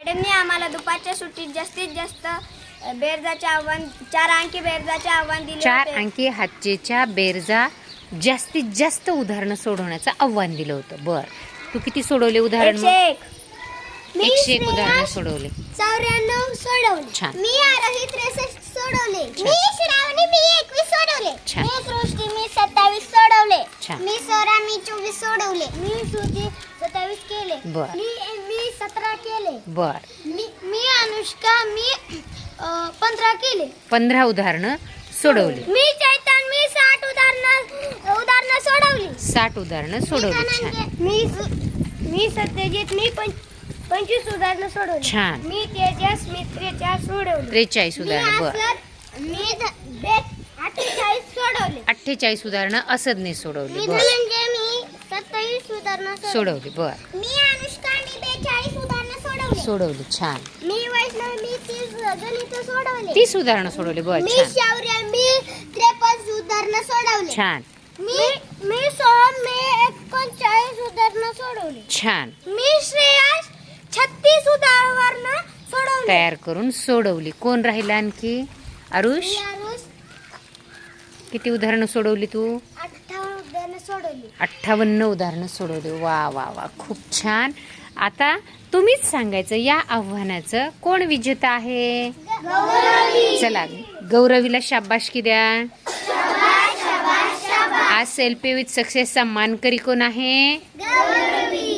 मॅडमने आम्हाला दुपारच्या सुट्टीत जास्तीत जास्त बेरजाचे आव्हान चार अंकी बेरजाचे आव्हान दिले चार होते. अंकी हातचेच्या बेरजा जास्तीत जास्त उदाहरणं सोडवण्याचं आव्हान दिलं होतं बर तू किती सोडवले उदाहरण एकशे मग? एक मी एकशे एक उदाहरणं सोडवले चौऱ्याण्णव सोडवले छान. मी आरोही त्रेसष्ट सोडवले मी श्रावणी मी एकवीस सोडवले छान. मी सृष्टी मी सत्तावीस सोडवले छान. मी सोळा मी चोवीस सोडवले मी सुजी सत्तावीस केले बर. मी केले. बर. मी मी अनुष्का मी पंधरा केले. पंधरा उदाहरणं सोडवली. मी चैतन मी साठ उदाहरण उदाहरणं सोडवली. साठ उदाहरणं सोडवली. छान. मी मी सत्यजित मी पं पंचवीस उदाहरणं सोडवली. छान. मी तेजस मी त्रेचाळीस सोडवली. त्रेचाळीस उदाहरणं बर. मी ध- बे- अठ्ठेचाळीस सोडवले. अठ्ठेचाळीस उदाहरणं असदने सोडवली मी बर. धनंजय मी सत्तावीस उदाहरणं सोडवली. सोडवली बर. मी अनुष्का मी बेचाळीस उदाहरणं सोडवली. सोडवली छान. मी वैष्णव मी तीस गणित सोडवले. तीस उदाहरणं सोडवली बर मी छान. शौर्य मी त्रेपन्न उदाहरणं सोडवले. छान. मी मी सोळा मी एकोणचाळीस उदाहरणं सोडवली. छान. मी श्रेयस छत्तीस उदाहरणं सोडवली. तयार करून सोडवली. कोण राहिला आणखी? आरुष? मी आरुष. किती उदाहरणं सोडवली तू? अठ्ठावन्न उदाहरणं सोडवली. अठ्ठावन्न उदाहरणं सोडवली. वा वा वा. खूप छान. आता तुम्हीच सांगायचं या आव्हानाचं कोण विजेता आहे? चला गौरवीला शाबाशकी द्या. आज सेल्फी विथ सक्सेसचा मानकरी कोण आहे? गौरवी